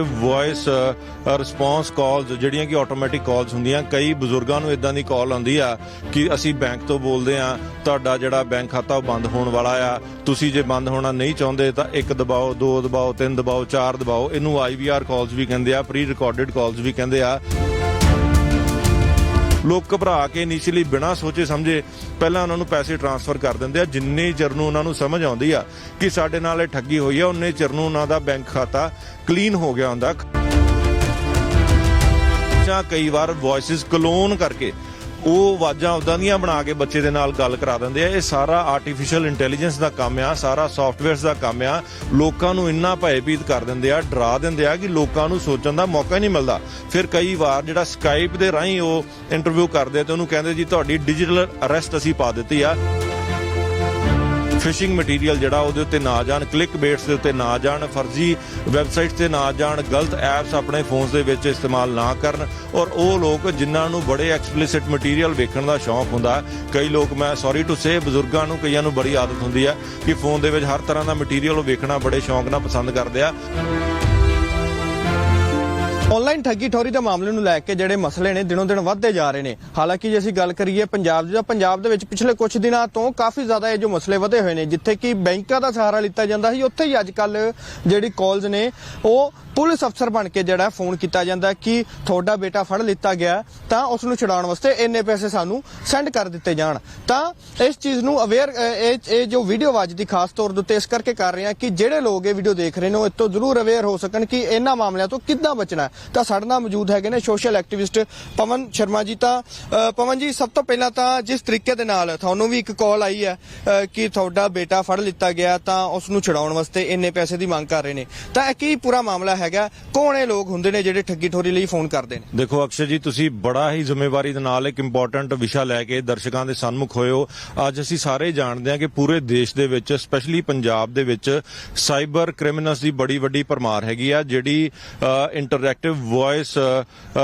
Voice response calls ਜਿਹੜੀਆਂ ਕਿ automatic ਕਾਲਸ ਹੁੰਦੀਆਂ, ਕਈ ਬਜ਼ੁਰਗਾਂ ਨੂੰ ਇਦਾਂ ਦੀ ਕਾਲ ਆਉਂਦੀ ਆ ਕਿ ਅਸੀਂ ਬੈਂਕ ਤੋਂ ਬੋਲਦੇ ਆ ਤੁਹਾਡਾ ਜਿਹੜਾ ਬੈਂਕ ਖਾਤਾ ਉਹ ਬੰਦ ਹੋਣ ਵਾਲਾ ਆ, ਤੁਸੀਂ ਜੇ ਬੰਦ ਹੋਣਾ ਨਹੀਂ ਚਾਹੁੰਦੇ ਤਾਂ ਇੱਕ ਦਬਾਓ, ਦੋ ਦਬਾਓ, ਤਿੰਨ ਦਬਾਓ, ਚਾਰ ਦਬਾਓ, ਇਹਨੂੰ ਆਈਵੀਆਰ ਕਾਲਸ ਵੀ ਕਹਿੰਦੇ ਆ ਪ੍ਰੀ ਰਿਕਾਰਡਡ ਕਾਲਸ ਵੀ ਕਹਿੰਦੇ ਆ। ਲੋਕ ਘਬਰਾ ਕੇ ਇਨੀਸ਼ੀਅਲੀ ਬਿਨਾਂ ਸੋਚੇ ਸਮਝੇ ਪਹਿਲਾਂ ਉਹਨਾਂ ਨੂੰ ਪੈਸੇ ਟ੍ਰਾਂਸਫਰ ਕਰ ਦਿੰਦੇ ਆ। ਜਿੰਨੇ ਚਿਰ ਨੂੰ ਉਹਨਾਂ ਨੂੰ ਸਮਝ ਆਉਂਦੀ ਆ ਕਿ ਸਾਡੇ ਨਾਲ ਇਹ ਠੱਗੀ ਹੋਈ ਆ ਉਹਨੇ ਚਿਰ ਨੂੰ ਉਹਨਾਂ ਦਾ ਬੈਂਕ ਖਾਤਾ ਕਲੀਨ ਹੋ ਗਿਆ ਹੁੰਦਾ। ਜਾਂ ਕਈ ਵਾਰ ਵੌਇਸਸ ਕਲੋਨ ਕਰਕੇ ਉਹ ਆਵਾਜ਼ਾਂ ਉਦਾਂ ਦੀਆਂ ਬਣਾ ਕੇ ਬੱਚੇ ਦੇ ਨਾਲ ਗੱਲ ਕਰਾ ਦਿੰਦੇ ਆ। ਇਹ ਸਾਰਾ ਆਰਟੀਫੀਸ਼ੀਅਲ ਇੰਟੈਲੀਜੈਂਸ ਦਾ ਕੰਮ ਆ, ਸਾਰਾ ਸੌਫਟਵੇਅਰਸ ਦਾ ਕੰਮ ਆ। ਲੋਕਾਂ ਨੂੰ ਇੰਨਾ ਭੈਭੀਤ ਕਰ ਦਿੰਦੇ ਆ, ਡਰਾ ਦਿੰਦੇ ਆ ਕਿ ਲੋਕਾਂ ਨੂੰ ਸੋਚਣ ਦਾ ਮੌਕਾ ਹੀ ਨਹੀਂ ਮਿਲਦਾ। ਫਿਰ ਕਈ ਵਾਰ ਜਿਹੜਾ ਸਕਾਈਪ ਦੇ ਰਾਹੀਂ ਉਹ ਇੰਟਰਵਿਊ ਕਰਦੇ ਤੇ ਉਹਨੂੰ ਕਹਿੰਦੇ ਜੀ, ਤੁਹਾਡੀ ਡਿਜੀਟਲ ਅਰੈਸਟ ਅਸੀਂ ਪਾ ਦਿੱਤੀ ਆ। ਫਿਸ਼ਿੰਗ ਮਟੀਰੀਅਲ ਜਿਹੜਾ ਉਹਦੇ ਉੱਤੇ ਨਾ ਜਾਣ ਕਲਿੱਕ ਬੇਟਸ ਦੇ ਉੱਤੇ ਨਾ ਜਾਣ, ਫਰਜ਼ੀ ਵੈਬਸਾਈਟਸ ਤੇ ਨਾ ਜਾਣ, ਗਲਤ ਐਪਸ ਆਪਣੇ ਫੋਨਸ ਦੇ ਵਿੱਚ ਇਸਤੇਮਾਲ ਨਾ ਕਰਨ। ਔਰ ਉਹ ਲੋਕ ਜਿਨ੍ਹਾਂ ਨੂੰ ਬੜੇ ਐਕਸਪਲਿਸਿਟ ਮਟੀਰੀਅਲ ਵੇਖਣ ਦਾ ਸ਼ੌਂਕ ਹੁੰਦਾ, ਕਈ ਲੋਕ ਮੈਂ ਸੌਰੀ ਟੂ ਸੇ ਬਜ਼ੁਰਗਾਂ ਨੂੰ, ਕਈਆਂ ਨੂੰ ਬੜੀ ਆਦਤ ਹੁੰਦੀ ਹੈ ਕਿ ਫੋਨ ਦੇ ਵਿੱਚ ਹਰ ਤਰ੍ਹਾਂ ਦਾ ਮਟੀਰੀਅਲ ਉਹ ਵੇਖਣਾ ਬੜੇ ਸ਼ੌਂਕ ਨਾਲ ਪਸੰਦ ਕਰਦੇ ਆ। ਆਨਲਾਈਨ ਠੱਗੀ ਠੋਰੀ ਦੇ ਮਾਮਲੇ ਨੂੰ ਲੈ ਕੇ ਜਿਹੜੇ ਮਸਲੇ ਨੇ ਦਿਨੋਂ ਦਿਨ ਵੱਧਦੇ ਜਾ ਰਹੇ ਨੇ। ਹਾਲਾਂਕਿ ਜੇ ਅਸੀਂ ਗੱਲ ਕਰੀਏ ਪੰਜਾਬ ਦੀ, ਤਾਂ ਪੰਜਾਬ ਦੇ ਵਿੱਚ ਪਿਛਲੇ ਕੁਝ ਦਿਨਾਂ ਤੋਂ ਕਾਫੀ ਜ਼ਿਆਦਾ ਇਹ ਜੋ ਮਸਲੇ ਵਧੇ ਹੋਏ ਨੇ, ਜਿੱਥੇ ਕਿ ਬੈਂਕਾਂ ਦਾ ਸਹਾਰਾ ਲਿੱਤਾ ਜਾਂਦਾ ਸੀ, ਉੱਥੇ ਹੀ ਅੱਜ ਕੱਲ ਜਿਹੜੀ ਕਾਲਸ ਨੇ, ਉਹ ਪੁਲਿਸ ਅਫਸਰ ਬਣ ਕੇ ਜਿਹੜਾ ਫੋਨ ਕੀਤਾ ਜਾਂਦਾ ਕਿ ਤੁਹਾਡਾ ਬੇਟਾ ਫੜ ਲਿੱਤਾ ਗਿਆ, ਤਾਂ ਉਸ ਨੂੰ ਛਡਾਉਣ ਵਾਸਤੇ ਇੰਨੇ ਪੈਸੇ ਸਾਨੂੰ ਸੈਂਡ ਕਰ ਦਿੱਤੇ ਜਾਣ। ਤਾਂ ਇਸ ਚੀਜ਼ ਨੂੰ ਅਵੇਅਰ ਇਹ ਇਹ ਜੋ ਵੀਡੀਓ ਅੱਜ ਦੀ ਖਾਸ ਤੌਰ ਦੇ ਉੱਤੇ ਇਸ ਕਰਕੇ ਕਰ ਰਹੇ ਹਾਂ ਕਿ ਜਿਹੜੇ ਲੋਕ ਇਹ ਵੀਡੀਓ ਦੇਖ ਰਹੇ ਨੇ, ਉਹ ਇਸ ਤੋਂ ਜ਼ਰੂਰ ਅਵੇਅਰ ਹੋ ਸਕਣ ਕਿ ਇਹਨਾਂ ਮਾਮਲਿਆਂ ਤੋਂ ਕਿੱਦਾਂ ਬਚਣਾ ਤਾਂ ਸਾਡੇ ਨਾਲ ਮੌਜੂਦ ਹੈਗੇ ਨੇ ਸੋਸ਼ਲ ਐਕਟਿਵਿਸਟ ਪਵਨ ਸ਼ਰਮਾ ਜੀ। ਤਾਂ ਪਵਨ ਜੀ, ਸਭ ਤੋਂ ਪਹਿਲਾਂ ਤਾਂ ਜਿਸ ਤਰੀਕੇ ਦੇ ਨਾਲ ਤੁਹਾਨੂੰ ਵੀ ਇੱਕ ਕਾਲ ਆਈ ਹੈ ਕਿ ਤੁਹਾਡਾ ਬੇਟਾ ਫੜ ਲਿੱਤਾ ਗਿਆ ਤਾਂ ਉਸ ਨੂੰ ਛਡਾਉਣ ਵਾਸਤੇ ਇੰਨੇ ਪੈਸੇ ਦੀ ਮੰਗ ਕਰ ਰਹੇ ਨੇ। ਤਾਂ ਇਹ ਕੀ ਪੂਰਾ ਮਾਮਲਾ ਹੈਗਾ? ਕੌਣ ਲੋਕ ਹੁੰਦੇ ਨੇ ਜਿਹੜੇ ਠੱਗੀ ਠੋਰੀ ਲਈ ਫੋਨ ਕਰਦੇ ਨੇ? ਦੇਖੋ ਅਕਸ਼ਰ ਜੀ, ਤੁਸੀਂ ਬੜਾ ਹੀ ਜ਼ਿੰਮੇਵਾਰੀ ਦੇ ਨਾਲ ਇੱਕ ਇੰਪੋਰਟੈਂਟ ਵਿਸ਼ਾ ਲੈ ਕੇ ਦਰਸ਼ਕਾਂ ਦੇ ਸਨਮੁਖ ਹੋਏ ਹੋ। ਅੱਜ ਅਸੀਂ ਸਾਰੇ ਜਾਣਦੇ ਹਾਂ ਕਿ ਪੂਰੇ ਦੇਸ਼ ਦੇ ਵਿੱਚ ਸਪੈਸ਼ਲੀ ਪੰਜਾਬ ਦੇ ਵਿੱਚ ਸਾਈਬਰ ਕ੍ਰਿਮੀਨਲਸ ਦੀ ਬੜੀ ਵੱਡੀ ਪਰਮਾਰ ਹੈਗੀ ਆ, ਜਿਹੜੀ ਇੰਟਰੈਕਟਿਵ ਵੌਇਸ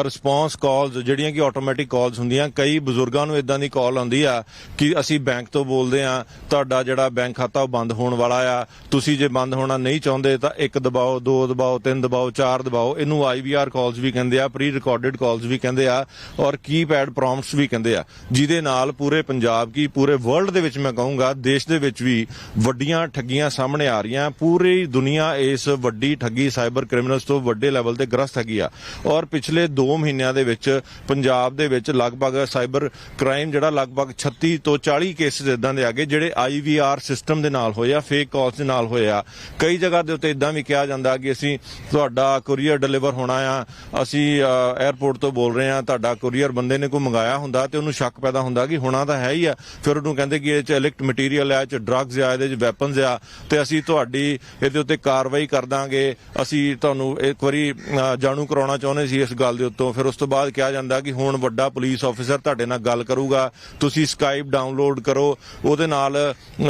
ਰਿਸਪੌਂਸ ਕਾਲਸ ਜਿਹੜੀਆਂ ਕਿ ਆਟੋਮੈਟਿਕ ਕਾਲਸ ਹੁੰਦੀਆਂ, ਕਈ ਬਜ਼ੁਰਗਾਂ ਨੂੰ ਇਦਾਂ ਦੀ ਕਾਲ ਆਉਂਦੀ ਆ ਕਿ ਅਸੀਂ ਬੈਂਕ ਤੋਂ ਬੋਲਦੇ ਆ ਤੁਹਾਡਾ ਜਿਹੜਾ ਬੈਂਕ ਖਾਤਾ ਉਹ ਬੰਦ ਹੋਣ ਵਾਲਾ ਆ, ਤੁਸੀਂ ਜੇ ਬੰਦ ਹੋਣਾ ਨਹੀਂ ਚਾਹੁੰਦੇ ਤਾਂ ਇੱਕ ਦਬਾਓ, ਦੋ ਦਬਾਓ, ਤਿੰਨ ਦਬਾਓ, ਚਾਰ ਦਬਾਓ, ਇਹਨੂੰ ਆਈਵੀਆਰ ਕਾਲਸ ਵੀ ਕਹਿੰਦੇ ਆ ਪ੍ਰੀ ਰਿਕਾਰਡਡ ਕਾਲਸ ਵੀ ਕਹਿੰਦੇ ਆ, ਔਰ ਕੀਪੈਡ ਪ੍ਰੌਮਪਟਸ ਵੀ ਕਹਿੰਦੇ ਆ, ਜਿਹਦੇ ਨਾਲ ਪੂਰੇ ਪੰਜਾਬ ਕੀ, ਪੂਰੇ ਵਰਲਡ ਦੇ ਵਿੱਚ ਮੈਂ ਕਹੂੰਗਾ, ਦੇਸ਼ ਦੇ ਵਿੱਚ ਵੀ ਵੱਡੀਆਂ ਠੱਗੀਆਂ ਸਾਹਮਣੇ ਆ ਰਹੀਆਂ, ਪੂਰੀ ਦੁਨੀਆ ਇਸ ਵੱਡੀ ਠੱਗੀ ਸਾਈਬਰ ਕ੍ਰਿਮੀਨਲਸ ਤੋਂ ਵੱਡੇ ਲੈਵਲ ਤੇ ਗ੍ਰਸਤ ਹੈਗੀ ਆ। ਔਰ ਪਿਛਲੇ 2 ਮਹੀਨਿਆਂ ਦੇ ਵਿੱਚ ਪੰਜਾਬ ਦੇ ਵਿੱਚ ਲਗਭਗ ਸਾਈਬਰ ਕ੍ਰਾਈਮ ਜਿਹੜਾ ਲਗਭਗ 36 ਤੋਂ 40 ਕੇਸਿਸ ਇਦਾਂ ਦੇ ਆਗੇ ਜਿਹੜੇ ਆਈਵੀਆਰ ਸਿਸਟਮ ਦੇ ਨਾਲ ਹੋਏ ਆ, ਫੇਕ ਕਾਲਸ ਦੇ ਨਾਲ ਹੋਏ ਆ। ਕਈ ਜਗ੍ਹਾ ਦੇ ਉੱਤੇ ਇਦਾਂ ਵੀ ਕਿਹਾ ਜਾਂਦਾ ਕਿ ਅਸੀਂ ਤੁਹਾਡਾ ਕੁਰੀਅਰ ਡਿਲੀਵਰ ਹੋਣਾ ਆ, ਅਸੀਂ 에ਅਰਪੋਰਟ ਤੋਂ ਬੋਲ ਰਹੇ ਆ, ਤੁਹਾਡਾ ਕੁਰੀਅਰ ਬੰਦੇ ਨੇ ਕੋਈ ਮੰਗਾਇਆ ਹੁੰਦਾ ਤੇ ਉਹਨੂੰ ਸ਼ੱਕ ਪੈਦਾ ਹੁੰਦਾ ਕਿ ਹੋਣਾ ਤਾਂ ਹੈ ਹੀ ਆ। ਫਿਰ ਉਹਨੂੰ ਕਹਿੰਦੇ ਕਿ ਇਹ ਚ ਇਲੈਕਟ ਮਟੀਰੀਅਲ ਆ, ਇਹ ਚ ਡਰੱਗਸ ਆ, ਇਹਦੇ ਚ ਵੈਪਨਸ ਆ ਤੇ ਅਸੀਂ ਤੁਹਾਡੀ, ਇਹਦੇ ਉੱਤੇ ਕਾਰਵਾਈ ਕਰ ਦਾਂਗੇ। ਅਸੀਂ ਤੁਹਾਨੂੰ ਇੱਕ ਵਾਰੀ ਜਾਣੂ ਜਾਣੂ ਕਰਾਉਣਾ ਚਾਹੁੰਦੇ ਸੀ ਇਸ ਗੱਲ ਦੇ ਉੱਤੋਂ, ਫਿਰ ਉਸ ਤੋਂ ਬਾਅਦ ਕਿਹਾ ਜਾਂਦਾ ਕਿ ਹੁਣ ਵੱਡਾ ਪੁਲਿਸ ਆਫੀਸਰ ਤੁਹਾਡੇ ਨਾਲ ਗੱਲ ਕਰੂਗਾ। ਤੁਸੀਂ ਸਕਾਈਪ ਡਾਊਨਲੋਡ ਕਰੋ, ਉਹਦੇ ਨਾਲ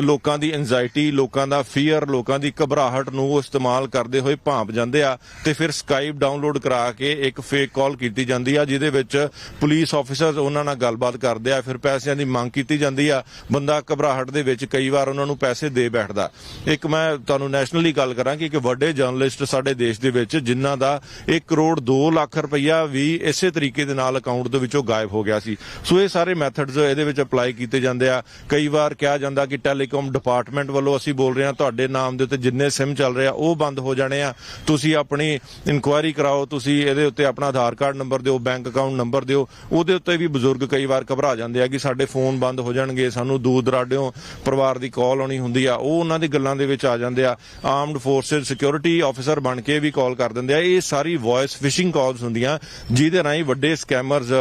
ਲੋਕਾਂ ਦੀ ਐਂਜ਼ਾਇਟੀ ਲੋਕਾਂ ਦਾ ਫੀਅਰ ਲੋਕਾਂ ਦੀ ਘਬਰਾਹਟ ਨੂੰ ਇਸਤੇਮਾਲ ਕਰਦੇ ਹੋਏ ਭਾਂਪ ਜਾਂਦੇ ਆ ਤੇ ਫਿਰ ਸਕਾਈਪ ਡਾਊਨਲੋਡ ਕਰਾ ਕੇ ਇੱਕ ਫੇਕ ਕਾਲ ਕੀਤੀ ਜਾਂਦੀ ਆ, ਜਿਹਦੇ ਵਿੱਚ ਪੁਲਿਸ ਆਫੀਸਰ ਉਹਨਾਂ ਨਾਲ ਗੱਲਬਾਤ ਕਰਦੇ ਆ, ਫਿਰ ਪੈਸਿਆਂ ਦੀ ਮੰਗ ਕੀਤੀ ਜਾਂਦੀ ਆ। ਬੰਦਾ ਘਬਰਾਹਟ ਦੇ ਵਿੱਚ ਕਈ ਵਾਰ ਉਹਨਾਂ ਨੂੰ ਪੈਸੇ ਦੇ ਬੈਠਦਾ। ਇੱਕ ਮੈਂ ਤੁਹਾਨੂੰ ਨੈਸ਼ਨਲੀ ਗੱਲ ਕਰਾਂ ਕਿ ਇੱਕ ਵੱਡੇ ਜਰਨਲਿਸਟ ਸਾਡੇ ਦੇਸ਼ ਦੇ ਵਿੱਚ ਜਿਨ੍ਹਾਂ ਦਾ 1 ਕਰੋੜ ਕਰੋੜ 2 ਲੱਖ ਰੁਪਈਆ ਵੀ ਇਸੇ ਤਰੀਕੇ ਦੇ ਨਾਲ ਅਕਾਊਂਟ ਦੇ ਵਿੱਚੋਂ ਗਾਇਬ ਹੋ ਗਿਆ ਸੀ। ਸੋ ਇਹ ਸਾਰੇ ਮੈਥਡਸ ਇਹਦੇ ਵਿੱਚ ਅਪਲਾਈ ਕੀਤੇ ਜਾਂਦੇ ਆ। ਕਈ ਵਾਰ ਕਿਹਾ ਜਾਂਦਾ ਕਿ ਟੈਲੀਕਾਮ ਡਿਪਾਰਟਮੈਂਟ ਵੱਲੋਂ ਅਸੀਂ ਬੋਲ ਰਹੇ ਹਾਂ, ਤੁਹਾਡੇ ਨਾਮ ਦੇ ਉੱਤੇ ਜਿੰਨੇ ਸਿਮ ਚੱਲ ਰਹੇ ਆ, ਉਹ ਬੰਦ ਹੋ ਜਾਣੇ ਆ। ਤੁਸੀਂ ਆਪਣੀ ਇਨਕੁਆਇਰੀ ਕਰਾਓ, ਤੁਸੀਂ ਇਹਦੇ ਉੱਤੇ ਆਪਣਾ ਆਧਾਰ ਕਾਰਡ ਨੰਬਰ ਦਿਓ ਬੈਂਕ ਅਕਾਊਂਟ ਨੰਬਰ ਦਿਓ। ਉਹਦੇ ਉੱਤੇ ਵੀ ਬਜ਼ੁਰਗ ਕਈ ਵਾਰ ਘਬਰਾ ਜਾਂਦੇ ਆ ਕਿ ਸਾਡੇ ਫੋਨ ਬੰਦ ਹੋ ਜਾਣਗੇ, ਸਾਨੂੰ ਦੂਰ ਦਰਾਡਿਓਂ ਪਰਿਵਾਰ ਦੀ ਕਾਲ ਆਉਣੀ ਹੁੰਦੀ ਆ। ਉਹ ਉਹਨਾਂ ਦੀ ਗੱਲਾਂ ਦੇ ਵਿੱਚ ਆ ਜਾਂਦੇ ਆ। ਆਰਮਡ ਫੋਰਸਸ ਸਿਕਿਉਰਿਟੀ ਆਫੀਸਰ ਬਣ ਕੇ ਵੀ ਕਾਲ ਕਰ ਦਿੰਦੇ ਆ। ਇਹ ਸਾਰੀ ਵੌਇਸ ਫਿਸ਼ਿੰਗ ਕਾਲਸ ਹੁੰਦੀਆਂ ਜਿਹਦੇ ਰਾਹੀਂ ਵੱਡੇ ਸਕੈਮਰਸ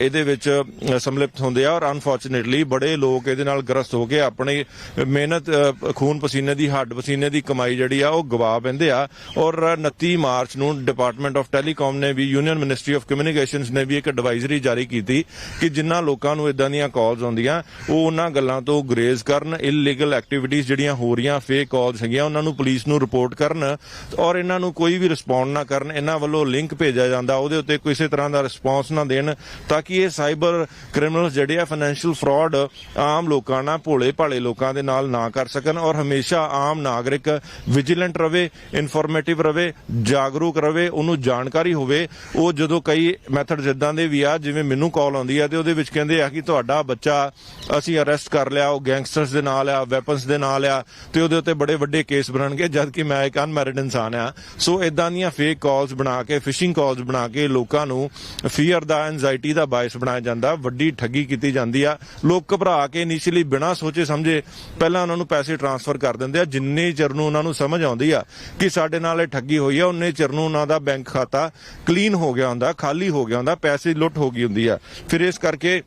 ਇਹਦੇ ਵਿੱਚ ਅ, ਹੁੰਦੇ ਆ ਔਰ ਅਨਫੋਰਚੂਨੇਟਲੀ ਬੜੇ ਲੋਕ ਇਹਦੇ ਨਾਲ ਗ੍ਰਸਤ ਹੋ ਕੇ ਆਪਣੀ ਮਿਹਨਤ ਖੂਨ ਪਸੀਨੇ ਦੀ ਹੱਡ ਪਸੀਨੇ ਦੀ ਕਮਾਈ ਜਿਹੜੀ ਆ ਉਹ ਗਵਾ ਪੈਂਦੇ ਆ ਔਰ 29 ਮਾਰਚ ਨੂੰ ਡਿਪਾਰਟਮੈਂਟ ਆਫ ਟੈਲੀਕਾਮ ਨੇ ਵੀ ਯੂਨੀਅਨ ਮਿਨਿਸਟਰੀ ਆਫ ਕਮਿਊਨੀਕੇਸ਼ਨਸ ਨੇ ਵੀ ਇੱਕ ਐਡਵਾਈਜ਼ਰੀ ਜਾਰੀ ਕੀਤੀ ਕਿ ਜਿਨ੍ਹਾਂ ਲੋਕਾਂ ਨੂੰ ਇਦਾਂ ਦੀਆਂ ਕਾਲਸ ਆਉਂਦੀਆਂ ਉਹ ਉਹਨਾਂ ਗੱਲਾਂ ਤੋਂ ਗਰੇਜ਼ ਕਰਨ ਇਲੀਗਲ ਐਕਟੀਵਿਟੀਜ਼ ਜਿਹੜੀਆਂ ਹੋ ਰਹੀਆਂ ਫੇਕ ਕਾਲਸ ਹੈਗੀਆਂ ਉਹਨਾਂ ਨੂੰ ਪੁਲਿਸ ਨੂੰ ਰਿਪੋਰਟ ਕਰਨ ਔਰ ਇਹਨਾਂ ਨੂੰ ਕੋਈ ਵੀ ਰਿਸਪੌਂਡ ਨਾ ਕਰਨ ਇਹਨਾਂ ਵੱਲੋਂ ਲਿੰਕ ਭੇਜਿਆ ਜਾਂਦਾ, ਉਹਦੇ ਉੱਤੇ ਕਿਸੇ ਤਰ੍ਹਾਂ ਦਾ ਰਿਸਪੌਂਸ ਨਾ ਦੇਣ, ਤਾਂ ਕਿ ਇਹ ਸਾਈਬਰ ਕ੍ਰਿਮੀਨਲਸ ਜਿਹੜੇ ਆ ਫਾਈਨੈਂਸ਼ੀਅਲ ਫਰਾਡ ਆਮ ਲੋਕਾਂ ਨਾਲ ਭੋਲੇ ਭਾਲੇ ਲੋਕਾਂ ਦੇ ਨਾਲ ਨਾ ਕਰ ਸਕਣ ਔਰ ਹਮੇਸ਼ਾ ਆਮ ਨਾਗਰਿਕ ਵਿਜੀਲੈਂਟ ਰਵੇ ਇਨਫੋਰਮੇਟਿਵ ਰਵੇ, ਜਾਗਰੂਕ ਰਵੇ, ਉਹਨੂੰ ਜਾਣਕਾਰੀ ਹੋਵੇ। ਉਹ ਜਦੋਂ ਕਈ ਮੈਥਡ ਇਦਾਂ ਦੇ ਵੀ ਆ, ਜਿਵੇਂ ਮੈਨੂੰ ਕਾਲ ਆਉਂਦੀ ਆ ਤੇ ਉਹਦੇ ਵਿੱਚ ਕਹਿੰਦੇ ਆ ਕਿ ਤੁਹਾਡਾ ਬੱਚਾ ਅਸੀਂ ਅਰੈਸਟ ਕਰ ਲਿਆ, ਉਹ ਗੈਂਗਸਟਰਸ ਦੇ ਨਾਲ ਆ ਵੈਪਨਸ ਦੇ ਨਾਲ ਆ, ਤੇ ਉਹਦੇ ਉੱਤੇ ਬੜੇ ਵੱਡੇ ਕੇਸ ਬਣਨਗੇ ਜਦ ਕਿ ਮੈਂ ਇੱਕ ਅਨਮੈਰਿਡ ਇਨਸਾਨ ਆ। ਸੋ ਇਦਾਂ ਦੀਆਂ ਫੇਕ ਕਾਲਸ ਬਣਾ ਕੇ ਫਿਸ਼ਿੰਗ ਕਾਲਸ ਬਣਾ ਕੇ ਲੋਕਾਂ ਨੂੰ ਫੀਅਰ ਦਾ ਐਂਜ਼ਾਈਟੀ ਦਾ ਬਾਇਸ ਬਣਾਇਆ ਜਾਂਦਾ, ਵੱਡੀ ਠੱਗੀ ਕੀਤੀ ਜਾਂਦੀ ਆ। ਲੋਕ ਘਬਰਾ ਕੇ ਇਨੀਸ਼ੀਅਲੀ ਬਿਨਾਂ ਸੋਚੇ ਸਮਝੇ ਪਹਿਲਾਂ ਉਹਨਾਂ ਨੂੰ ਪੈਸੇ ਟ੍ਰਾਂਸਫਰ ਕਰ ਦਿੰਦੇ ਆ। ਜਿੰਨੇ ਚਿਰ ਨੂੰ ਉਹਨਾਂ ਨੂੰ ਸਮਝ ਆਉਂਦੀ ਆ ਕਿ ਸਾਡੇ ਨਾਲ ਇਹ ਠੱਗੀ ਹੋਈ ਆ ਉਨੇ ਚਿਰ ਨੂੰ ਉਹਨਾਂ ਦਾ ਬੈਂਕ ਖਾਤਾ ਕਲੀਨ ਹੋ ਗਿਆ ਹੁੰਦਾ, ਖਾਲੀ ਹੋ ਗਿਆ ਹੁੰਦਾ, ਪੈਸੇ ਲੁੱਟ ਹੋ ਗਈ ਹੁੰਦੀ ਆ। ਫਿਰ ਇਸ ਕਰਕੇ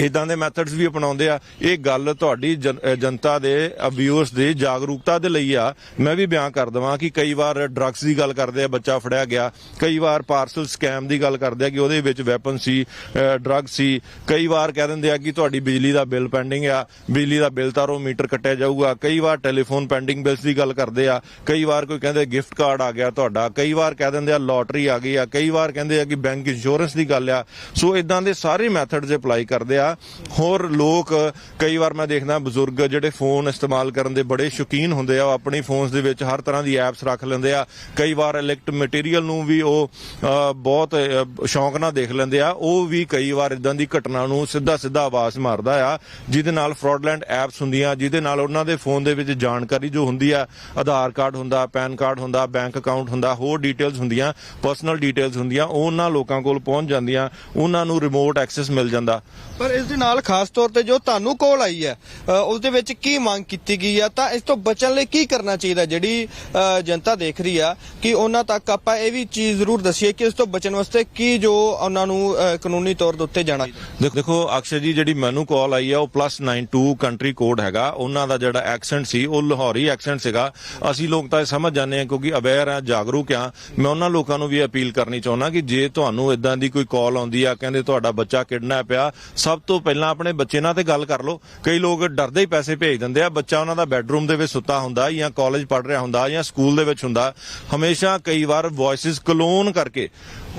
ਇਦਾਂ ਦੇ ਮੈਥਡਸ ਵੀ ਅਪਣਾਉਂਦੇ ਆ। ਇਹ ਗੱਲ ਤੁਹਾਡੀ ਜਨ- ਜਨਤਾ ਦੇ ਅਬਿਊਸ ਦੀ ਜਾਗਰੂਕਤਾ ਦੇ ਲਈ ਆ। ਮੈਂ ਵੀ ਬਿਆਨ ਕਰ ਦਵਾਂ ਕਿ ਕਈ ਵਾਰ ਡਰੱਗਸ ਦੀ ਗੱਲ ਕਰਦੇ ਆ, ਬੱਚਾ ਫੜਿਆ ਗਿਆ। ਕਈ ਵਾਰ ਪਾਰਸਲ ਸਕੈਮ ਦੀ ਗੱਲ ਕਰਦੇ ਆ ਕਿ ਉਹਦੇ ਵਿੱਚ ਵੈਪਨ ਸੀ ਡਰੱਗ ਸੀ। ਕਈ ਵਾਰ ਕਹਿ ਦਿੰਦੇ ਆ ਕਿ ਤੁਹਾਡੀ ਬਿਜਲੀ ਦਾ ਬਿੱਲ ਪੈਂਡਿੰਗ ਆ। ਬਿਜਲੀ ਦਾ ਬਿੱਲ ਤਾਰੋ ਮੀਟਰ ਕੱਟਿਆ ਜਾਊਗਾ। ਕਈ ਵਾਰ ਟੈਲੀਫੋਨ ਪੈਂਡਿੰਗ ਬਿਲਸ ਦੀ ਗੱਲ ਕਰਦੇ ਆ। ਕਈ ਵਾਰ ਕੋਈ ਕਹਿੰਦੇ ਗਿਫਟ ਕਾਰਡ ਆ ਗਿਆ ਤੁਹਾਡਾ। ਕਈ ਵਾਰ ਕਹਿ ਦਿੰਦੇ ਆ ਲੋਟਰੀ ਆ ਗਈ ਆ। ਕਈ ਵਾਰ ਕਹਿੰਦੇ ਆ ਕਿ ਬੈਂਕ ਇੰਸ਼ੋਰੈਂਸ ਦੀ ਗੱਲ ਆ। ਸੋ ਇਦਾਂ ਦੇ ਸਾਰੇ ਮੈਥਡਸ ਅਪਲਾਈ ਕਰਦੇ ਆ। ਹੋਰ ਲੋਕ, ਕਈ ਵਾਰ ਮੈਂ ਦੇਖਦਾ ਬਜ਼ੁਰਗ ਜਿਹੜੇ ਫੋਨ ਇਸਤੇਮਾਲ ਕਰਨ ਦੇ ਬੜੇ ਸ਼ੌਕੀਨ ਹੁੰਦੇ ਆ, ਉਹ ਆਪਣੀ ਫੋਨਸ ਦੇ ਵਿੱਚ ਹਰ ਤਰ੍ਹਾਂ ਦੀ ਐਪਸ ਰੱਖ ਲੈਂਦੇ ਆ। ਕਈ ਵਾਰ ਇਲੈਕਟ ਮਟੀਰੀਅਲ ਨੂੰ ਵੀ ਉਹ ਬਹੁਤ ਸ਼ੌਂਕ ਨਾਲ ਦੇਖ ਲੈਂਦੇ ਆ। ਉਹ ਵੀ ਕਈ ਵਾਰ ਇਦਾਂ ਦੀ ਘਟਨਾ ਨੂੰ ਸਿੱਧਾ ਸਿੱਧਾ ਆਵਾਜ਼ ਮਾਰਦਾ ਆ, ਜਿਹਦੇ ਨਾਲ ਫਰਾਡਲੈਂਡ ਐਪਸ ਹੁੰਦੀਆਂ, ਜਿਹਦੇ ਨਾਲ ਉਹਨਾਂ ਦੇ ਫੋਨ ਦੇ ਵਿੱਚ ਜਾਣਕਾਰੀ ਜੋ ਹੁੰਦੀ ਆ, ਆਧਾਰ ਕਾਰਡ ਹੁੰਦਾ, ਪੈਨ ਕਾਰਡ ਹੁੰਦਾ, ਬੈਂਕ ਅਕਾਊਂਟ ਹੁੰਦਾ, ਹੋਰ ਡਿਟੇਲਸ ਹੁੰਦੀਆਂ, ਪਰਸਨਲ ਡਿਟੇਲਸ ਹੁੰਦੀਆਂ, ਉਹ ਉਹਨਾਂ ਲੋਕਾਂ ਕੋਲ ਪਹੁੰਚ ਜਾਂਦੀਆਂ, ਉਹਨਾਂ ਨੂੰ ਰਿਮੋਟ ਐਕਸੈਸ ਮਿਲ ਜਾਂਦਾ। ਪਰ ਇਸ ਦੇ ਨਾਲ ਖਾਸ ਤੌਰ ਤੇ ਜੋ ਤੁਹਾਨੂੰ ਕਾਲ ਆਈ ਹੈ ਅ, ਉਸ ਦੇ ਵਿੱਚ ਕੀ ਮੰਗ ਕੀਤੀ ਗਈ ਆ ਤਾਂ ਇਸ ਤੋਂ ਬਚਣ ਲਈ ਕੀ ਕਰਨਾ ਚਾਹੀਦਾ ਜਿਹੜੀ ਜਨਤਾ ਦੇਖ ਰਹੀ ਆ ਕਿ ਉਹਨਾਂ ਤੱਕ ਆਪਾਂ ਇਹ ਵੀ ਚੀਜ਼ ਜ਼ਰੂਰ ਦਸੀਏ ਕਿ ਇਸ ਤੋਂ ਬਚਣ ਵਾਸਤੇ ਕੀ ਜੋ ਉਹਨਾਂ ਨੂੰ ਕਾਨੂੰਨੀ ਤੌਰ ਦੇ ਉੱਤੇ ਜਾਣਾ ਦੇਖੋ ਅਕਸ਼ੇ ਜੀ ਜਿਹੜੀ ਮੈਨੂੰ ਕਾਲ ਆਈ ਆ ਉਹ +92 ਕੰਟਰੀ ਕੋਡ ਹੈਗਾ। ਉਹਨਾਂ ਦਾ ਜਿਹੜਾ ਐਕਸੈਂਟ ਸੀ ਉਹ ਲਾਹੌਰੀ ਐਕਸੈਂਟ ਸੀਗਾ। ਅਸੀਂ ਲੋਕ ਤਾਂ ਇਹ ਸਮਝ ਜਾਂਦੇ ਆ ਕਿਉਂਕਿ ਅਵੇਅਰ ਆ ਜਾਗਰੂਕ ਆ ਮੈਂ ਉਹਨਾਂ ਲੋਕਾਂ ਨੂੰ ਵੀ ਅਪੀਲ ਕਰਨੀ ਚਾਹੁੰਦਾ ਕਿ ਜੇ ਤੁਹਾਨੂੰ ਇਦਾਂ ਦੀ ਕੋਈ ਕਾਲ ਆਉਂਦੀ ਆ ਕਹਿੰਦੇ ਤੁਹਾਡਾ ਬੱਚਾ ਕਿਡਨੈਪ ਆ ਸਭ ਤੋਂ ਪਹਿਲਾਂ ਆਪਣੇ ਬੱਚੇ ਨਾਲ ਤੇ ਗੱਲ ਕਰ ਲਓ। ਕਈ ਲੋਕ ਡਰਦੇ ਹੀ ਪੈਸੇ ਭੇਜ ਦਿੰਦੇ ਆ। ਬੱਚਾ ਉਹਨਾਂ ਦਾ ਬੈੱਡਰੂਮ ਦੇ ਵਿੱਚ ਸੁੱਤਾ ਹੁੰਦਾ ਜਾਂ ਕਾਲਜ ਪੜ੍ਹ ਰਿਹਾ ਹੁੰਦਾ ਜਾਂ ਸਕੂਲ ਦੇ ਵਿੱਚ ਹੁੰਦਾ। ਹਮੇਸ਼ਾ ਕਈ ਵਾਰ ਵੌਇਸਸ ਕਲੋਨ ਕਰਕੇ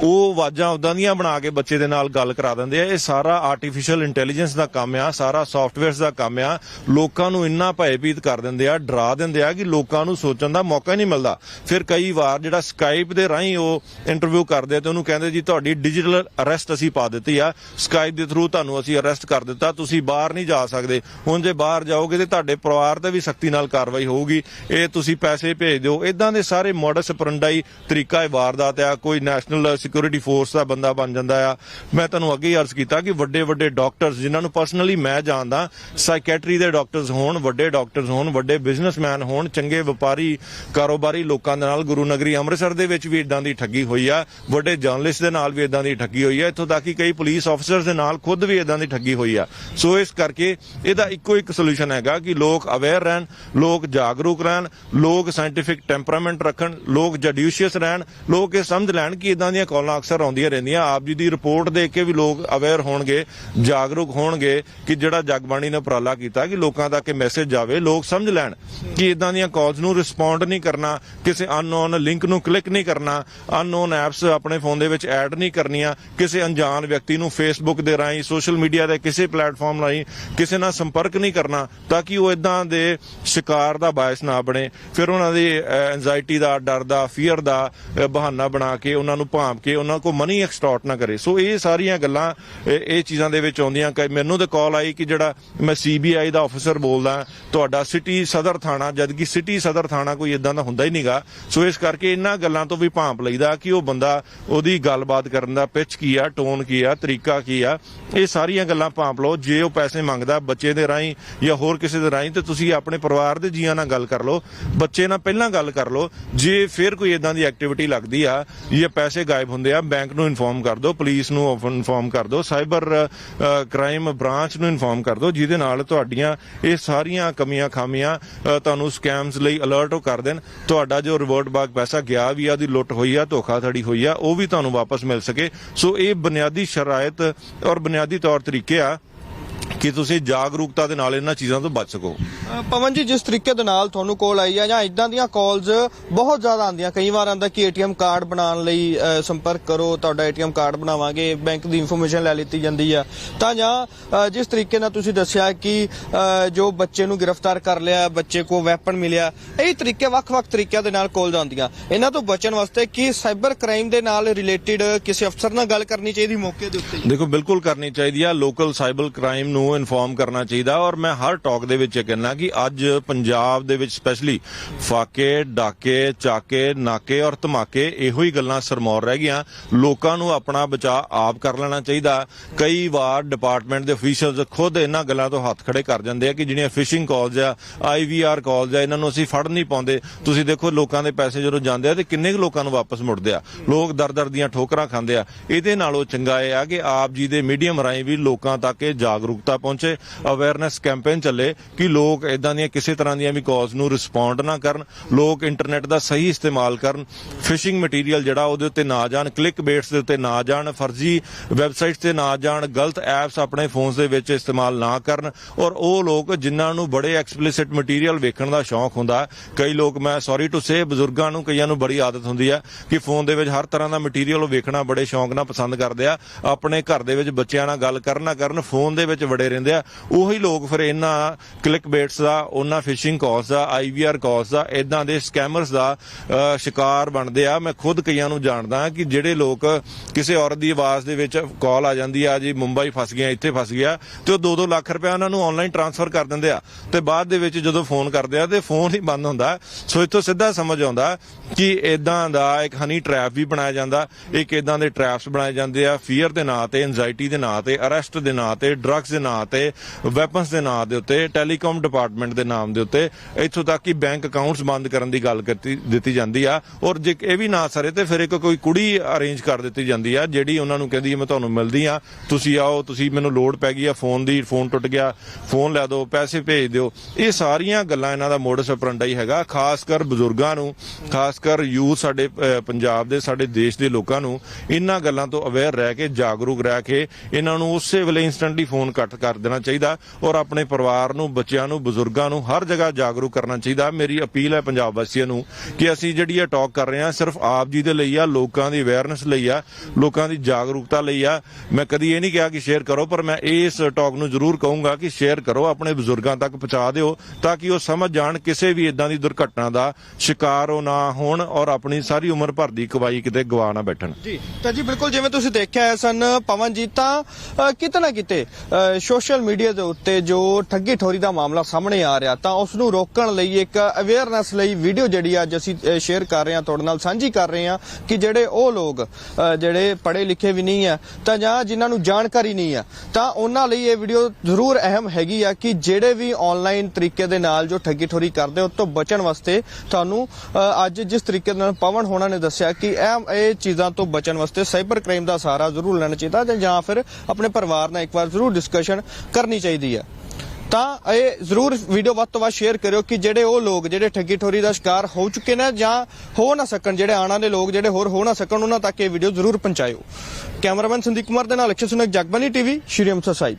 ਉਹ ਆਵਾਜ਼ਾਂ ਉਦਾਂ ਦੀਆਂ ਬਣਾ ਕੇ ਬੱਚੇ ਦੇ ਨਾਲ ਗੱਲ ਕਰਾ ਦਿੰਦੇ ਆ। ਇਹ ਸਾਰਾ ਆਰਟੀਫੀਸ਼ੀਅਲ ਇੰਟੈਲੀਜੈਂਸ ਦਾ ਕੰਮ ਆ, ਸਾਰਾ ਸੌਫਟਵੇਅਰਸ ਦਾ ਕੰਮ ਆ। ਲੋਕਾਂ ਨੂੰ ਇੰਨਾ ਭੈਭੀਤ ਕਰ ਦਿੰਦੇ ਆ, ਡਰਾ ਦਿੰਦੇ ਆ ਕਿ ਲੋਕਾਂ ਨੂੰ ਸੋਚਣ ਦਾ ਮੌਕਾ ਹੀ ਨਹੀਂ ਮਿਲਦਾ। ਫਿਰ ਕਈ ਵਾਰ ਜਿਹੜਾ ਸਕਾਈਪ ਦੇ ਰਾਹੀਂ ਉਹ ਇੰਟਰਵਿਊ ਕਰਦੇ ਆ ਤੇ ਉਹਨੂੰ ਕਹਿੰਦੇ, ਜੀ, ਤੁਹਾਡੀ ਡਿਜੀਟਲ ਅਰੈਸਟ ਅਸੀਂ ਪਾ ਦਿੱਤੀ ਆ। ਸਕਾਈਪ ਦੇ ਥਰੂ ਤੁਹਾਨੂੰ ਅਸੀਂ ਅਰੈਸਟ ਕਰ ਦਿੱਤਾ। ਤੁਸੀਂ ਬਾਹਰ ਨਹੀਂ ਜਾ ਸਕਦੇ। ਹੁਣ ਜੇ ਬਾਹਰ ਜਾਓਗੇ ਤੇ ਤੁਹਾਡੇ ਪਰਿਵਾਰ ਤੇ ਵੀ ਸਖਤੀ ਨਾਲ ਕਾਰਵਾਈ ਹੋਊਗੀ। ਇਹ ਤੁਸੀਂ ਪੈਸੇ ਭੇਜ ਦਿਓ। ਇਦਾਂ ਦੇ ਸਾਰੇ ਮੋਡਸ ਪਰੰਡਾਈ ਤਰੀਕਾ ਇਹ ਵਾਰਦਾਤ ਆ। ਕੋਈ ਨੈਸ਼ਨਲ ਸਿਕਿਉਰਿਟੀ ਫੋਰਸ ਦਾ ਬੰਦਾ ਬਣ ਜਾਂਦਾ ਆ। ਮੈਂ ਤੁਹਾਨੂੰ ਅੱਗੇ ਹੀ ਅਰਜ਼ ਕੀਤਾ ਕਿ ਵੱਡੇ ਵੱਡੇ ਡਾਕਟਰਸ ਜਿਨ੍ਹਾਂ ਨੂੰ ਪਰਸਨਲੀ ਮੈਂ ਜਾਣਦਾ ਸਾਈਕੈਟਰੀ ਦੇ ਡਾਕਟਰਸ ਹੋਣ, ਵੱਡੇ ਡਾਕਟਰਸ ਹੋਣ, ਵੱਡੇ ਬਿਜ਼ਨਸਮੈਨ ਹੋਣ, ਚੰਗੇ ਵਪਾਰੀ, ਕਾਰੋਬਾਰੀ ਲੋਕਾਂ ਦੇ ਨਾਲ ਗੁਰੂ ਨਗਰੀ ਅੰਮ੍ਰਿਤਸਰ ਦੇ ਵਿੱਚ ਵੀ ਇਦਾਂ ਦੀ ਠੱਗੀ ਹੋਈ ਆ। ਵੱਡੇ ਜਰਨਲਿਸਟ ਦੇ ਨਾਲ ਵੀ ਇਦਾਂ ਦੀ ਠੱਗੀ ਹੋਈ ਆ। ਇੱਥੋਂ ਤੱਕ ਕਿ ਕਈ ਪੁਲਿਸ ਅਫਸਰਸ ਦੇ ਨਾਲ ਖੁਦ ਵੀ ਇਦਾਂ ਦੀ ਠੱਗੀ ਹੋਈ ਆ। ਸੋ ਇਸ ਕਰਕੇ ਇਹਦਾ ਇੱਕੋ ਇੱਕ ਸੋਲੂਸ਼ਨ ਹੈਗਾ ਕਿ ਲੋਕ ਅਵੇਅਰ ਰਹਿਣ, ਲੋਕ ਜਾਗਰੂਕ ਰਹਿਣ, ਲੋਕ ਸਾਇੰਟੀਫਿਕ ਟੈਂਪਰਾਮੈਂਟ ਰੱਖਣ, ਲੋਕ ਜਡੀਸ਼ੀਅਸ ਰਹਿਣ, ਲੋਕ ਇਹ ਸਮਝ ਲੈਣ ਕਿ ਇਦਾਂ ਦੀਆਂ ਕਾਲਾਂ ਅਕਸਰ ਆਉਂਦੀਆਂ ਰਹਿੰਦੀਆਂ। ਆਪ ਜੀ ਦੀ ਰਿਪੋਰਟ ਦੇਖ ਕੇ ਵੀ ਲੋਕ ਅਵੇਅਰ ਹੋਣਗੇ, ਜਾਗਰੂਕ ਹੋਣਗੇ ਕਿ ਜਿਹੜਾ ਜਗਬਾਣੀ ਨੇ ਉਪਰਾਲਾ ਕੀਤਾ ਕਿ ਲੋਕਾਂ ਤੱਕ ਇਹ ਮੈਸੇਜ ਜਾਵੇ, ਲੋਕ ਸਮਝ ਲੈਣ ਕਿ ਇਦਾਂ ਦੀਆਂ ਕਾਲਸ ਨੂੰ ਰਿਸਪੌਂਡ ਨਹੀਂ ਕਰਨਾ, ਕਿਸੇ ਅਨਨੋਨ ਲਿੰਕ ਨੂੰ ਕਲਿੱਕ ਨਹੀਂ ਕਰਨਾ ਅਨਨੋਨ ਐਪਸ ਆਪਣੇ ਫੋਨ ਦੇ ਵਿੱਚ ਐਡ ਨਹੀਂ ਕਰਨੀਆਂ, ਕਿਸੇ ਅਣਜਾਣ ਵਿਅਕਤੀ ਨੂੰ ਫੇਸਬੁੱਕ ਦੇ ਰਾਹੀਂ ਸੋਸ਼ਲ ਮੀਡੀਆ ਦੇ ਕਿਸੇ ਪਲੇਟਫਾਰਮ ਰਾਹੀਂ ਕਿਸੇ ਨਾਲ ਸੰਪਰਕ ਨਹੀਂ ਕਰਨਾ ਤਾਂ ਕਿ ਉਹ ਇਦਾਂ ਦੇ ਸ਼ਿਕਾਰ ਦਾ ਬਾਇਸ ਨਾ ਬਣੇ। ਫਿਰ ਉਹਨਾਂ ਦੀ ਐਂਜ਼ਾਈਟੀ ਦਾ, ਡਰ ਦਾ ਫੀਅਰ ਦਾ ਬਹਾਨਾ ਬਣਾ ਕੇ ਉਹਨਾਂ ਨੂੰ ਭਾਂਪ ਕੇ ਉਹਨਾਂ ਕੋ ਮਨੀ ਐਕਸਟੋਰਟ ਨਾ ਕਰੇ। ਸੋ ਇਹ ਸਾਰੀਆਂ ਗੱਲਾਂ, ਇਹ ਚੀਜ਼ਾਂ ਦੇ ਵਿੱਚ ਆਉਂਦੀਆਂ ਕਿ ਮੈਨੂੰ ਤਾਂ ਕਾਲ ਆਈ ਕਿ ਜਿਹੜਾ ਮੈਂ ਸੀਬੀਆਈ ਦਾ ਅਫਸਰ ਬੋਲਦਾ, ਤੁਹਾਡਾ ਸਿਟੀ ਸਦਰ ਥਾਣਾ, ਜਦਕਿ ਸਿਟੀ ਸਦਰ ਥਾਣਾ ਕੋਈ ਇਦਾਂ ਦਾ ਹੁੰਦਾ ਹੀ ਨਹੀਂਗਾ ਸੋ ਇਸ ਕਰਕੇ ਇਹਨਾਂ ਗੱਲਾਂ ਤੋਂ ਵੀ ਭਾਂਪ ਲਈਦਾ ਕਿ ਉਹ ਬੰਦਾ ਉਹਦੀ ਗੱਲਬਾਤ ਕਰਨ ਦਾ ਪਿਚ ਕੀ ਆ ਟੋਨ ਕੀ ਆ, ਤਰੀਕਾ ਕੀ ਆ, ਇਹ ਸਾਰੀਆਂ ਗੱਲਾਂ ਭਾਂਪ ਲਓ। ਜੇ ਉਹ ਪੈਸੇ ਮੰਗਦਾ ਬੱਚੇ ਦੇ ਰਾਹੀਂ ਜਾਂ ਹੋਰ ਕਿਸੇ ਦੇ ਰਾਹੀਂ, ਤੇ ਤੁਸੀਂ ਆਪਣੇ ਪਰਿਵਾਰ ਦੇ ਜੀਆਂ ਨਾਲ ਗੱਲ ਕਰ ਲਓ। ਬੱਚੇ ਨਾਲ ਪਹਿਲਾਂ ਗੱਲ ਕਰ ਲਓ। ਜੇ ਫਿਰ ਕੋਈ ਇਦਾਂ ਦੀ ਐਕਟੀਵਿਟੀ ਲੱਗਦੀ ਆ ਜਾਂ ਪੈਸੇ ਗਾਇਬ ਹੁੰਦੇ ਆ, ਬੈਂਕ ਨੂੰ ਇਨਫੋਰਮ ਕਰ ਦਿਓ ਪੁਲਿਸ ਨੂੰ ਇਨਫੋਰਮ ਕਰ ਦਿਓ ਸਾਈਬਰ ਕ੍ਰਾਈਮ ਬ੍ਰਾਂਚ ਨੂੰ ਇਨਫੋਰਮ ਕਰ ਦਿਓ ਜਿਹਦੇ ਨਾਲ ਤੁਹਾਡੀਆਂ ਇਹ ਸਾਰੀਆਂ ਕਮੀਆਂ ਖਾਮੀਆਂ ਤੁਹਾਨੂੰ ਸਕੈਮਸ ਲਈ ਅਲਰਟ ਉਹ ਕਰ ਦੇਣ। ਤੁਹਾਡਾ ਜੋ ਰਿਵਰਟ ਬਾਗ ਪੈਸਾ ਗਿਆ ਵੀ ਆ, ਉਹਦੀ ਲੁੱਟ ਹੋਈ ਆ, ਧੋਖਾਧੜੀ ਹੋਈ ਆ, ਉਹ ਵੀ ਤੁਹਾਨੂੰ ਵਾਪਸ ਮਿਲ ਸਕੇ। ਸੋ ਇਹ ਬੁਨਿਆਦੀ ਸ਼ਰਾਇਤ ਔਰ ਬੁਨਿਆਦੀ ਤੌਰ ਤਰੀਕੇ ਆ ਕਿ ਤੁਸੀਂ ਜਾਗਰੂਕਤਾ ਦੇ ਨਾਲ ਇਹਨਾਂ ਚੀਜ਼ਾਂ ਤੋਂ ਬਚ ਸਕੋ। ਪਵਨ ਜੀ ਜਿਸ ਤਰੀਕੇ ਦੇ ਨਾਲ ਤੁਹਾਨੂੰ ਕਾਲ ਆਈ ਆ ਜਾਂ ਇਦਾਂ ਦੀਆਂ ਕਾਲਸ ਬਹੁਤ ਜ਼ਿਆਦਾ ਆਉਂਦੀਆਂ ਕਈ ਵਾਰ ਆਉਂਦਾ ਕਿ ਏਟੀਐਮ ਕਾਰਡ ਬਣਾਉਣ ਲਈ ਸੰਪਰਕ ਕਰੋ ਤੁਹਾਡਾ ਏਟੀਐਮ ਕਾਰਡ ਬਣਾਵਾਂਗੇ ਬੈਂਕ ਦੀ ਇਨਫੋਰਮੇਸ਼ਨ ਲੈ ਲਿੱਤੀ ਜਾਂਦੀ ਆ। ਤਾਂ ਜਾਂ ਜਿਸ ਤਰੀਕੇ ਨਾਲ ਤੁਸੀਂ ਦੱਸਿਆ ਕਿ ਜੋ ਬੱਚੇ ਨੂੰ ਗ੍ਰਿਫਤਾਰ ਕਰ ਲਿਆ ਬੱਚੇ ਕੋ ਵੈਪਨ ਮਿਲਿਆ ਇਹ ਤਰੀਕੇ ਵੱਖ-ਵੱਖ ਤਰੀਕਿਆਂ ਦੇ ਨਾਲ ਕਾਲਸ ਆਉਂਦੀਆਂ। ਇਹਨਾਂ ਤੋਂ ਬਚਣ ਵਾਸਤੇ ਕੀ ਸਾਈਬਰ ਕ੍ਰਾਈਮ ਦੇ ਨਾਲ ਰਿਲੇਟਡ ਕਿਸੇ ਅਫਸਰ ਨਾਲ ਗੱਲ ਕਰਨੀ ਚਾਹੀਦੀ ਮੌਕੇ ਦੇ ਉੱਤੇ? ਦੇਖੋ ਬਿਲਕੁਲ ਕਰਨੀ ਚਾਹੀਦੀ ਆ। ਲੋਕਲ ਸਾਈਬਰ ਕ੍ਰਾਈਮ ਨੂੰ ਇਨਫੋਰਮ ਕਰਨਾ ਚਾਹੀਦਾ ਔਰ ਮੈਂ ਹਰ ਟਾਕ ਦੇ ਵਿੱਚ ਇਹ ਕਹਿੰਦਾ ਕਿ ਅੱਜ ਪੰਜਾਬ ਦੇ ਵਿੱਚ ਸਪੈਸ਼ਲੀ ਫਾਕੇ, ਡਾਕੇ, ਚਾਕੇ, ਨਾਕੇ ਔਰ ਧਮਾਕੇ ਇਹੋ ਹੀ ਗੱਲਾਂ ਸਰਮੌਰ ਰਹਿ ਗਈਆਂ। ਲੋਕਾਂ ਨੂੰ ਆਪਣਾ ਬਚਾਅ ਆਪ ਕਰ ਲੈਣਾ ਚਾਹੀਦਾ। ਕਈ ਵਾਰ ਡਿਪਾਰਟਮੈਂਟ ਦੇ ਅਫੀਸ਼ੀਅਲਸ ਖੁਦ ਇਹਨਾਂ ਗੱਲਾਂ ਤੋਂ ਹੱਥ ਖੜੇ ਕਰ ਜਾਂਦੇ ਆ ਕਿ ਜਿਹੜੀਆਂ ਫਿਸ਼ਿੰਗ ਕਾਲਸ ਆ ਆਈਵੀਆਰ ਕਾਲਸ ਆ, ਇਹਨਾਂ ਨੂੰ ਅਸੀਂ ਫੜ ਨਹੀਂ ਪਾਉਂਦੇ। ਤੁਸੀਂ ਦੇਖੋ ਲੋਕਾਂ ਦੇ ਪੈਸੇ ਜਦੋਂ ਜਾਂਦੇ ਆ ਤੇ ਕਿੰਨੇ ਕੁ ਲੋਕਾਂ ਨੂੰ ਵਾਪਸ ਮੁੜਦੇ ਆ। ਲੋਕ ਦਰ-ਦਰ ਦੀਆਂ ਠੋਕਰਾਂ ਖਾਂਦੇ ਆ। ਇਹਦੇ ਨਾਲੋਂ ਚੰਗਾ ਇਹ ਆ ਕਿ ਆਪ ਜੀ ਦੇ ਮੀਡੀਅਮ ਰਾਹੀਂ ਵੀ ਲੋਕਾਂ ਤੱਕ ਇਹ ਜਾਗਰੂਕਤਾ ਪਹੁੰਚੇ ਅਵੇਅਰਨੈਸ ਕੈਂਪੇਨ ਚੱਲੇ ਕਿ ਲੋਕ ਇਦਾਂ ਦੀਆਂ ਕਿਸੇ ਤਰ੍ਹਾਂ ਦੀਆਂ ਵੀ ਕਾਲਸ ਨੂੰ ਰਿਸਪੌਂਡ ਨਾ ਕਰਨ, ਲੋਕ ਇੰਟਰਨੈਟ ਦਾ ਸਹੀ ਇਸਤੇਮਾਲ ਕਰਨ ਫਿਸ਼ਿੰਗ ਮਟੀਰੀਅਲ ਜਿਹੜਾ ਉਹਦੇ ਉੱਤੇ ਨਾ ਜਾਣ ਕਲਿੱਕ ਬੇਟਸ ਦੇ ਉੱਤੇ ਨਾ ਜਾਣ, ਫਰਜ਼ੀ ਵੈਬਸਾਈਟਸ ਤੇ ਨਾ ਜਾਣ, ਗਲਤ ਐਪਸ ਆਪਣੇ ਫੋਨਸ ਦੇ ਵਿੱਚ ਇਸਤੇਮਾਲ ਨਾ ਕਰਨ ਔਰ ਉਹ ਲੋਕ ਜਿਨ੍ਹਾਂ ਨੂੰ ਬੜੇ ਐਕਸਪਲਿਸਿਟ ਮਟੀਰੀਅਲ ਵੇਖਣ ਦਾ ਸ਼ੌਂਕ ਹੁੰਦਾ, ਕਈ ਲੋਕ ਮੈਂ ਸੌਰੀ ਟੂ ਸੇ ਬਜ਼ੁਰਗਾਂ ਨੂੰ ਕਈਆਂ ਨੂੰ ਬੜੀ ਆਦਤ ਹੁੰਦੀ ਆ ਕਿ ਫੋਨ ਦੇ ਵਿੱਚ ਹਰ ਤਰ੍ਹਾਂ ਦਾ ਮਟੀਰੀਅਲ ਉਹ ਵੇਖਣਾ ਬੜੇ ਸ਼ੌਂਕ ਨਾਲ ਪਸੰਦ ਕਰਦੇ ਆ, ਆਪਣੇ ਘਰ ਦੇ ਵਿੱਚ ਬੱਚਿਆਂ ਨਾਲ ਗੱਲ ਕਰਨ ਨਾ ਕਰਨ ਫੋਨ ਦੇ ਵਿੱਚ ਵੜੇ ਰਹਿੰਦੇ ਆ। ਉਹੀ ਲੋਕ ਫਿਰ ਇਹਨਾਂ ਕਲਿੱਕ ਬੇਟਸ ਦਾ, ਉਹਨਾਂ ਫਿਸ਼ਿੰਗ ਕਾਲਸ ਦਾ ਆਈਵੀਆਰ ਕਾਲਸ ਦਾ ਇਦਾਂ ਦੇ ਸਕੈਮਰਸ ਦਾ ਸ਼ਿਕਾਰ ਬਣਦੇ ਆ। ਮੈਂ ਖੁਦ ਕਈਆਂ ਨੂੰ ਜਾਣਦਾ ਕਿ ਜਿਹੜੇ ਲੋਕ ਕਿਸੇ ਔਰਤ ਦੀ ਆਵਾਜ਼ ਦੇ ਵਿੱਚ ਕਾਲ ਆ ਜਾਂਦੀ ਆ, ਜੀ ਮੁੰਬਈ ਫਸ ਗਿਆ, ਇੱਥੇ ਫਸ ਗਿਆ, ਤੇ ਉਹ 2-2 ਲੱਖ ਰੁਪਏ ਉਹਨਾਂ ਨੂੰ ਆਨਲਾਈਨ ਟ੍ਰਾਂਸਫਰ ਕਰ ਦਿੰਦੇ ਆ। ਤੇ ਬਾਅਦ ਦੇ ਵਿੱਚ ਜਦੋਂ ਫੋਨ ਕਰਦੇ ਆ, ਤੇ ਫੋਨ ਹੀ ਬੰਦ ਹੁੰਦਾ। ਸੋ ਇੱਥੋਂ ਸਿੱਧਾ ਸਮਝ ਆਉਂਦਾ ਕਿ ਇਦਾਂ ਦਾ ਇੱਕ ਹਨੀ ਟ੍ਰੈਪ ਵੀ ਬਣਾਇਆ ਜਾਂਦਾ, ਇੱਕ ਇਦਾਂ ਦੇ ਟ੍ਰੈਪਸ ਬਣਾਏ ਜਾਂਦੇ ਆ ਫੀਅਰ ਦੇ ਨਾਂ ਤੇ ਐਂਜ਼ਾਇਟੀ ਦੇ ਨਾਂ ਤੇ ਅਰੈਸਟ ਦੇ ਨਾਂ ਤੇ ਡਰੱਗਸ ਦੇ ਨਾਂ ਤੇ ਵੈਪਨਸ ਦੇ ਨਾਂ ਦੇ ਉੱਤੇ ਟੈਲੀਕਾਮ ਡਿਪਾਰਟਮੈਂਟ ਦੇ ਨਾਮ ਦੇ ਉੱਤੇ, ਇੱਥੋਂ ਤੱਕ ਕਿ ਬੈਂਕ ਅਕਾਊਂਟਸ ਬੰਦ ਕਰਨ ਦੀ ਗੱਲ ਕਰਤੀ, ਦਿੱਤੀ ਜਾਂਦੀ ਆ। ਔਰ ਜੇ ਇਹ ਵੀ ਨਾ ਸਰੇ ਤੇ ਫਿਰ ਇੱਕ ਕੋਈ ਕੁੜੀ ਅਰੇਂਜ ਕਰ ਦਿੱਤੀ ਜਾਂਦੀ ਆ, ਜਿਹੜੀ ਉਹਨਾਂ ਨੂੰ ਕਹਿੰਦੀ ਮੈਂ ਤੁਹਾਨੂੰ ਮਿਲਦੀ ਆ, ਤੁਸੀਂ ਆਓ, ਤੁਸੀਂ ਮੈਨੂੰ ਲੋਡ ਪੈ ਗਈ ਆ ਫੋਨ ਦੀ ਫੋਨ ਟੁੱਟ ਗਿਆ ਫੋਨ ਲੈ ਦਿਓ, ਪੈਸੇ ਭੇਜ ਦਿਓ। ਇਹ ਸਾਰੀਆਂ ਗੱਲਾਂ ਇਹਨਾਂ ਦਾ ਮੋਡਸ ਆਪਰੈਂਡਾ ਹੈਗਾ, ਖਾਸ ਕਰ ਬਜ਼ੁਰਗਾਂ ਨੂੰ, ਖਾਸ ਖਾਸ ਕਰ ਯੂਥ ਸਾਡੇ ਪੰਜਾਬ ਦੇ, ਸਾਡੇ ਦੇਸ਼ ਦੇ ਲੋਕਾਂ ਨੂੰ ਇਹਨਾਂ ਗੱਲਾਂ ਤੋਂ ਅਵੇਅਰ ਰਹਿ ਕੇ, ਜਾਗਰੂਕ ਰਹਿ ਕੇ ਇਹਨਾਂ ਨੂੰ ਉਸੇ ਵੇਲੇ ਇਨਸਟੈਂਟਲੀ ਫੋਨ ਕੱਟ ਕਰ ਦੇਣਾ ਚਾਹੀਦਾ ਔਰ ਆਪਣੇ ਪਰਿਵਾਰ ਨੂੰ, ਬੱਚਿਆਂ ਨੂੰ, ਬਜ਼ੁਰਗਾਂ ਨੂੰ ਹਰ ਜਗ੍ਹਾ ਜਾਗਰੂਕ ਕਰਨਾ ਚਾਹੀਦਾ। ਮੇਰੀ ਅਪੀਲ ਹੈ ਪੰਜਾਬ ਵਾਸੀਆਂ ਨੂੰ ਕਿ ਅਸੀਂ ਜਿਹੜੀ ਇਹ ਟਾਕ ਕਰ ਰਹੇ ਹਾਂ ਸਿਰਫ ਆਪ ਜੀ ਦੇ ਲਈ ਆ, ਲੋਕਾਂ ਦੀ ਅਵੇਅਰਨੈਸ ਲਈ ਆ, ਲੋਕਾਂ ਦੀ ਜਾਗਰੂਕਤਾ ਲਈ ਆ। ਮੈਂ ਕਦੀ ਇਹ ਨਹੀਂ ਕਿਹਾ ਕਿ ਸ਼ੇਅਰ ਕਰੋ, ਪਰ ਮੈਂ ਇਸ ਟਾਕ ਨੂੰ ਜ਼ਰੂਰ ਕਹੂੰਗਾ ਕਿ ਸ਼ੇਅਰ ਕਰੋ, ਆਪਣੇ ਬਜ਼ੁਰਗਾਂ ਤੱਕ ਪਹੁੰਚਾ ਦਿਓ ਤਾਂ ਕਿ ਉਹ ਸਮਝ ਜਾਣ ਕਿਸੇ ਵੀ ਇਦਾਂ ਦੀ ਦੁਰਘਟਨਾ ਦਾ ਸ਼ਿਕਾਰ ਉਹ ਨਾ ਹੋਣ ਔਰ ਆਪਣੀ ਸਾਰੀ ਉਮਰ ਭਰ ਦੀ ਕਮਾਈ ਕਿਤੇ ਗਵਾ ਨਾ ਬੈਠਣ। ਜੀ, ਤਾਂ ਜੀ ਬਿਲਕੁਲ ਜਿਵੇਂ ਤੁਸੀਂ ਦੇਖਿਆ ਹੈ ਸਨ ਪਵਨਜੀਤ ਤਾਂ ਕਿਤੇ ਨਾ ਕਿਤੇ ਸੋਸ਼ਲ ਮੀਡੀਆ ਦੇ ਉੱਤੇ ਜੋ ਠੱਗੀ ਠੋਰੀ ਦਾ ਮਾਮਲਾ ਸਾਹਮਣੇ ਆ ਰਿਹਾ, ਤਾਂ ਉਸ ਨੂੰ ਰੋਕਣ ਲਈ ਇੱਕ ਅਵੇਅਰਨੈਸ ਲਈ ਵੀਡੀਓ ਜਿਹੜੀ ਅੱਜ ਅਸੀਂ ਸ਼ੇਅਰ ਕਰ ਰਹੇ ਹਾਂ, ਤੁਹਾਡੇ ਨਾਲ ਸਾਂਝੀ ਕਰ ਰਹੇ ਹਾਂ ਕਿ ਜਿਹੜੇ ਉਹ ਲੋਕ ਜਿਹੜੇ ਪੜ੍ਹੇ ਲਿਖੇ ਵੀ ਨਹੀਂ ਆ, ਤਾਂ ਜਾਂ ਜਿਨ੍ਹਾਂ ਨੂੰ ਜਾਣਕਾਰੀ ਨਹੀਂ ਆ, ਤਾਂ ਉਹਨਾਂ ਲਈ ਇਹ ਵੀਡੀਓ ਜ਼ਰੂਰ ਅਹਿਮ ਹੈਗੀ ਆ ਕਿ ਜਿਹੜੇ ਵੀ ਆਨਲਾਈਨ ਤਰੀਕੇ ਦੇ ਨਾਲ ਜੋ ਠੱਗੀ ਠੋਰੀ ਕਰਦੇ, ਉਹ ਤੋਂ ਬਚਣ ਵਾਸਤੇ ਤੁਹਾਨੂੰ ਅੱਜ ਜਿਸ ਤਰੀਕੇ ਨਾਲ ਪਵਨ ਹੋਣਾ ਨੇ ਦੱਸਿਆ ਕਿ ਇਹ ਇਹ ਚੀਜ਼ਾਂ ਤੋਂ ਬਚਣ ਵਾਸਤੇ ਸਾਈਬਰ ਕ੍ਰਾਈਮ ਦਾ ਸਹਾਰਾ ਜ਼ਰੂਰ ਲੈਣਾ ਚਾਹੀਦਾ ਜਾਂ- ਜਾਂ ਫਿਰ ਆਪਣੇ ਪਰਿਵਾਰ ਨਾਲ ਇੱਕ ਵਾਰ ਜ਼ਰੂਰ ਡਿਸਕਸ਼ਨ ਕਰਨੀ ਚਾਹੀਦੀ ਹੈ। ਤਾਂ ਇਹ ਜ਼ਰੂਰ ਵੀਡੀਓ ਵੱਧ ਤੋਂ ਵੱਧ ਸ਼ੇਅਰ ਕਰਿਓ ਕਿ ਜਿਹੜੇ ਉਹ ਲੋਕ, ਜਿਹੜੇ ਠੱਗੀ ਠੋਰੀ ਦਾ ਸ਼ਿਕਾਰ ਹੋ ਚੁੱਕੇ ਨੇ ਜਾਂ ਹੋ ਨਾ ਸਕਣ, ਜਿਹੜੇ ਆਉਣ ਵਾਲੇ ਲੋਕ, ਜਿਹੜੇ ਹੋਰ ਹੋ ਨਾ ਸਕਣ, ਉਹਨਾਂ ਤੱਕ ਇਹ ਵੀਡੀਓ ਜ਼ਰੂਰ ਪਹੁੰਚਾਇਓ। ਕੈਮਰਾਮੈਨ ਸੰਦੀਪ ਕੁਮਾਰ ਦੇ ਨਾਲ ਅਕਸ਼ੇ ਸੁਨਕ ਜਗਬਾਨੀ ਟੀਵੀ, ਸ਼੍ਰੀ ਅੰਮ੍ਰਿਤਸਰ ਸਾਹਿਬ।